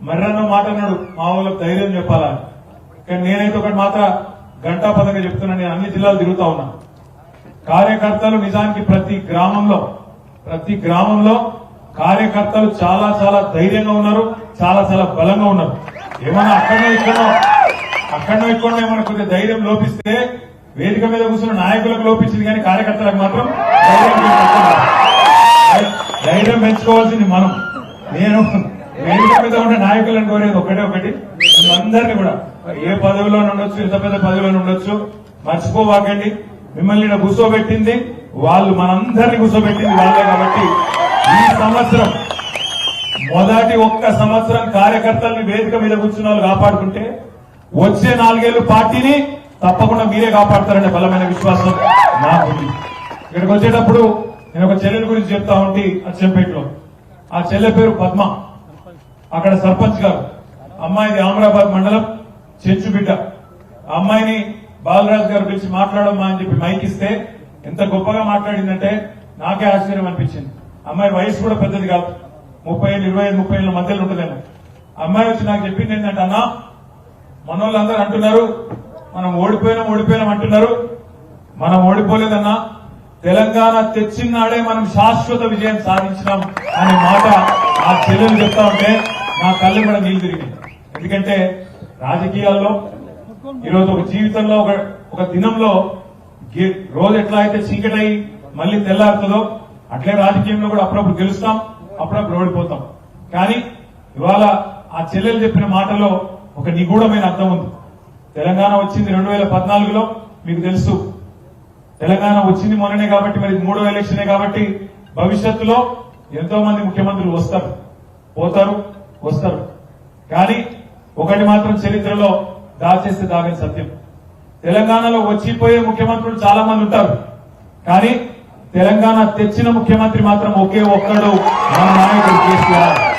మర్రన్న మాట అన్నాడు మా వాళ్ళకి ధైర్యం చెప్పాలా? కానీ నేనైతే ఒకటి మాత్ర గంటా పదంగా చెప్తున్నా నేను అన్ని జిల్లాలు తిరుగుతా ఉన్నా. కార్యకర్తలు నిజానికి ప్రతి గ్రామంలో ప్రతి గ్రామంలో కార్యకర్తలు చాలా చాలా ధైర్యంగా ఉన్నారు చాలా చాలా బలంగా ఉన్నారు. ఏమన్నా అక్కడో ఇక్కడో అక్కడో ఇక్కడో ఏమన్నా కొద్దిగా ధైర్యం లోపిస్తే వేదిక మీద కూర్చున్న నాయకులకు లోపించింది కానీ కార్యకర్తలకు మాత్రం ధైర్యం ధైర్యం పెంచుకోవాల్సింది మనం. నేను వేదిక మీద ఉన్న నాయకులను కోరేది ఒకటే ఒకటి. అందరినీ కూడా ఏ పదవిలో ఉండొచ్చు ఎంత పెద్ద పదవిలో ఉండొచ్చు మర్చిపోవాకండి. మిమ్మల్ని కూర్చోబెట్టింది వాళ్ళు మనందరినీ కూర్చోబెట్టింది వాళ్ళే కాబట్టి ఈ సంవత్సరం మొదటి ఒక్క సంవత్సరం కార్యకర్తల్ని వేదిక మీద కూర్చున్న వాళ్ళు కాపాడుకుంటే వచ్చే నాలుగేళ్ళు పార్టీని తప్పకుండా మీరే కాపాడతారనే బలమైన విశ్వాసం నాకుంది. ఇక్కడికి వచ్చేటప్పుడు నేను ఒక చెల్లెల గురించి చెప్తా ఉంటే అచ్చంపేటలో ఆ చెల్లె పేరు పద్మ. అక్కడ సర్పంచ్ గారు అమ్మాయిది ఆమరాబాద్ మండలం చెంచు బిడ్డ. అమ్మాయిని బాలరాజు గారు పిలిచి మాట్లాడమ్మా అని చెప్పి మైక్ ఇస్తే ఎంత గొప్పగా మాట్లాడిందంటే నాకే ఆశ్చర్యం అనిపించింది. అమ్మాయి వయసు కూడా పెద్దది కాదు. ముప్పై ఏళ్ళు ఇరవై ఐదు ముప్పై ఏళ్ళ మధ్యలో ఉంటుందేమో. అమ్మాయి వచ్చి నాకు చెప్పింది ఏంటంటే అన్నా మన వాళ్ళందరూ అంటున్నారు మనం ఓడిపోయినాం ఓడిపోయినాం అంటున్నారు. మనం ఓడిపోలేదన్నా తెలంగాణ తెచ్చినాడే మనం శాశ్వత విజయం సాధించినాం అనే మాట ఆ చెల్లెలు చెప్తా ఉంటే నా కళ్ళు కూడా నీళ్ళు ఎందుకంటే రాజకీయాల్లో ఈరోజు ఒక జీవితంలో ఒక ఒక దినంలో గే- రోజు ఎట్లా అయితే చీకటై మళ్ళీ తెల్లారుతుందో అట్లే రాజకీయంలో కూడా అప్పుడప్పుడు గెలుస్తాం అప్పుడప్పుడు ఓడిపోతాం. కానీ ఇవాళ ఆ చెల్లెలు చెప్పిన మాటలో ఒక నిగూఢమైన అర్థం ఉంది. తెలంగాణ వచ్చింది రెండు వేల పద్నాలుగులో మీకు తెలుసు. తెలంగాణ వచ్చింది మొన్ననే కాబట్టి మరి మూడో ఎలక్షనే కాబట్టి భవిష్యత్తులో ఎంతో మంది ముఖ్యమంత్రులు వస్తారు. పోతారు. వస్తారు. కానీ ఒకటి మాత్రం చరిత్రలో దాచేస్తే దాగని సత్యం. తెలంగాణలో వచ్చిపోయే ముఖ్యమంత్రులు చాలా మంది ఉంటారు. కానీ తెలంగాణ తెచ్చిన ముఖ్యమంత్రి మాత్రం ఒకే ఒక్కడు మన నాయకుడు కేసీఆర్.